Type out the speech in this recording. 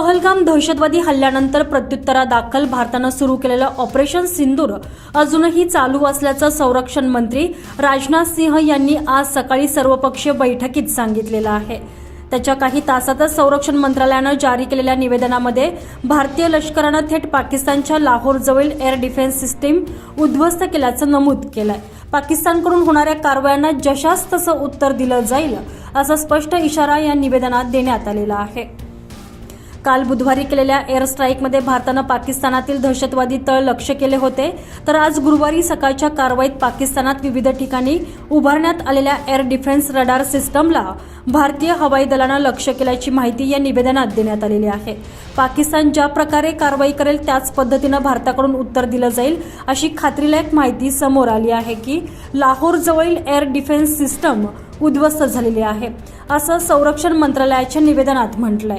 पहलगाम दहशतवादी हल्ल्यानंतर प्रत्युत्तरादाखल भारतानं सुरू केलेलं ऑपरेशन सिंदूर अजूनही चालू असल्याचं संरक्षण मंत्री राजनाथ सिंह यांनी आज सकाळी सर्वपक्षीय बैठकीत सांगितलेलं आहे. त्याच्या काही तासातच संरक्षण मंत्रालयानं जारी केलेल्या निवेदनामध्ये भारतीय लष्करानं थेट पाकिस्तानच्या लाहोरजवळील एअर डिफेन्स सिस्टीम उद्ध्वस्त केल्याचं नमूद केलंय. पाकिस्तानकडून होणाऱ्या कारवायांना जशास तसं उत्तर दिलं जाईल असा स्पष्ट इशारा या निवेदनात देण्यात आलेला आहे. काल बुधवारी केलेल्या एअर स्ट्राईकमध्ये भारतानं पाकिस्तानातील दहशतवादी तळ लक्ष केले होते. तर आज गुरुवारी सकाळच्या कारवाईत पाकिस्तानात विविध ठिकाणी उभारण्यात आलेल्या एअर डिफेन्स रडार सिस्टमला भारतीय हवाई दलानं लक्ष केल्याची माहिती या निवेदनात देण्यात आलेली आहे. पाकिस्तान ज्या प्रकारे कारवाई करेल त्याच पद्धतीनं भारताकडून उत्तर दिलं जाईल अशी खात्रीलायक माहिती समोर आली आहे की लाहोर जवळील एअर डिफेन्स सिस्टम उद्ध्वस्त झालेली आहे असं संरक्षण मंत्रालयाच्या निवेदनात म्हटलंय.